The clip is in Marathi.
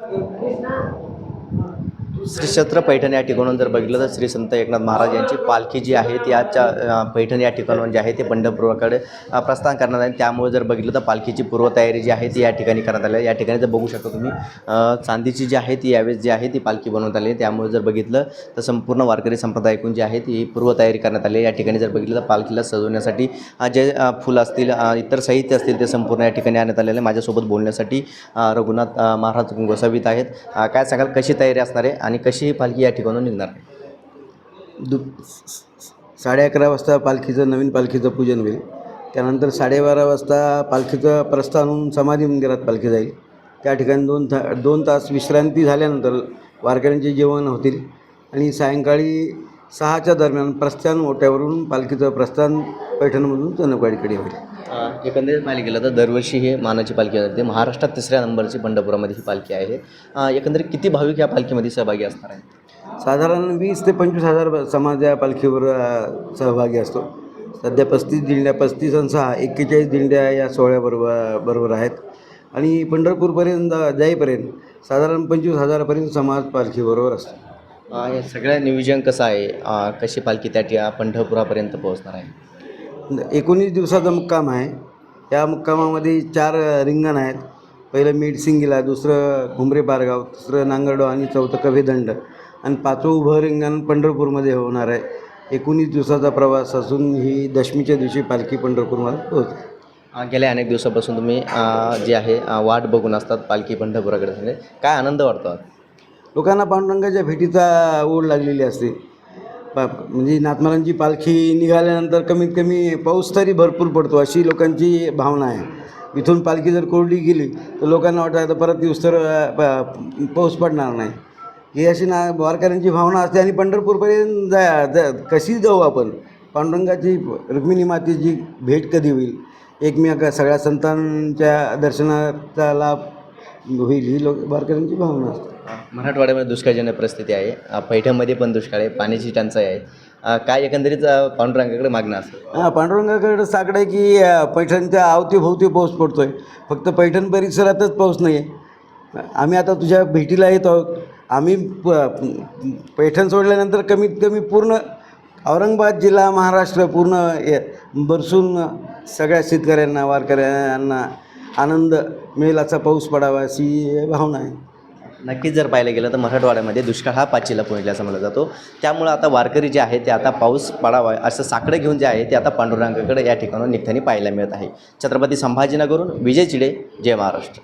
Krishna. श्री छत्र पैठण या ठिकाणून जर बघितलं तर श्री संत एकनाथ महाराज यांची पालखी जी आहे ती आजच्या पैठण या ठिकाणून जी आहे ते पंढरपुराकडे प्रस्थान करण्यात आली. त्यामुळे जर बघितलं तर पालखीची पूर्वतयारी जी आहे ती या ठिकाणी करण्यात आली या ठिकाणी जर बघू शकता तुम्ही चांदीची जी आहे ती यावेळेस जी आहे ती पालखी बनवण्यात आली आहे. त्यामुळे जर बघितलं तर संपूर्ण वारकरी संप्रदायकून जी आहे ती पूर्वतयारी करण्यात आली या ठिकाणी जर बघितलं तर पालखीला सजवण्यासाठी जे फुलं असतील इतर साहित्य असतील ते संपूर्ण या ठिकाणी आणण्यात आलेलं आहे माझ्यासोबत बोलण्यासाठी रघुनाथ महाराज गोसावीत आहेत. काय सांगाल? कशी तयारी असणार आहे? आणि कशी ही पालखी या ठिकाणून निघणार? आहे दु साडे अकरा वाजता पालखीचं नवीन पालखीचं पूजन होईल. त्यानंतर साडेबारा वाजता पालखीचं प्रस्थान होऊन समाधी मंदिरात पालखी जाईल. त्या ठिकाणी दोन था दोन तास विश्रांती झाल्यानंतर वारकऱ्यांचे जेवण होतील आणि सायंकाळी सहाच्या दरम्यान प्रस्थान ओट्यावरून पालखीचं प्रस्थान पैठणमधून चनकवाडीकडे होईल. एकंदरीत पाहिलं गेलं तर दरवर्षी हे मानाची पालखी असते. महाराष्ट्रात तिसऱ्या नंबरची पंढरपुरामध्ये ही पालखी आहे. एकंदरीत किती भाविक या पालखीमध्ये सहभागी असणार आहेत? साधारण वीस ते पंचवीस हजार समाज या पालखीवर सहभागी असतो. सध्या पस्तीस दिंड्या पस्तीस आणि सहा एक्केचाळीस दिंड्या या सोहळ्याबरोबर बरोबर आहेत. आणि पंढरपूरपर्यंत जाईपर्यंत साधारण पंचवीस हजारापर्यंत समाज पालखीबरोबर असतो. हे सगळं नियोजन कसं आहे? कशी पालखी त्या पंढरपुरापर्यंत पोहोचणार आहे? एकोणीस दिवसाचा मुक्काम आहे. या मुक्कामामध्ये चार रिंगण आहेत. पहिलं मीठसिंगीला दुसरं घुमरे पारगाव तिसरं नांगरडो आणि चौथं कवेदंड आणि पाचवं उभं रिंगण पंढरपूरमध्ये होणार आहे. एकोणीस दिवसाचा प्रवास असून ही दशमीच्या दिवशी पालखी पंढरपूरमध्ये पोहोचते गेल्या अनेक दिवसापासून तुम्ही जे आहे वाट बघून असतात पालखी पंढरपुराकडे. जाणे. काय आनंद वाटतो? लोकांना पांडुरंगाच्या भेटीचा ओढ लागलेली असते. पा म्हणजे नाथमारांची पालखी निघाल्यानंतर कमीत कमी पाऊस तरी भरपूर पडतो अशी लोकांची भावना आहे. इथून पालखी जर कोरडी गेली तर लोकांना वाटतं आता परत दिवस तर प- पाऊस पडणार नाही. ही अशी ना वारकऱ्यांची भावना असते आणि पंढरपूरपर्यंत जा जा कशी जाऊ आपण? पांडुरंगाची रुक्मिणी मातेची भेट कधी होईल? एकमेका सगळ्या संतांच्या दर्शनाचा लाभ होईल ही लोक वारकऱ्यांची भावना असते. मराठवाड्यामध्ये दुष्काळजन्य परिस्थिती आहे. पैठ्यामध्ये पैठणमध्ये पण दुष्काळ आहे. पाण्याची टंचाई आहे. काय एकंदरीत पांडुरंगाकडे मागणं असेल हां पांडुरंगाकडं साकडं आहे की पैठणच्या अवतीभोवती पाऊस पडतो आहे फक्त पैठण परिसरातच पाऊस नाही आहे आम्ही आता तुझ्या भेटीला येत आहोत. आम्ही प पैठण सोडल्यानंतर कमीत कमी पूर्ण औरंगाबाद जिल्हा महाराष्ट्र पूर्ण बरसून सगळ्या शेतकऱ्यांना वारकऱ्यांना आनंद मिळेल असा पाऊस पडावा अशी भावना आहे. नक्कीच जर पाहायला गेलं तर मराठवाड्यामध्ये दुष्काळ हा पाचीला पोहोचला असं जातो. त्यामुळं आता वारकरी जे आहे ते आता पाऊस पडावा असं साकडं घेऊन जे आहे ते आता पांडुरंगाकडे या ठिकाणाहून निघताना पाहायला मिळत आहे. छत्रपती संभाजीनगरून विजय चिडे जय महाराष्ट्र.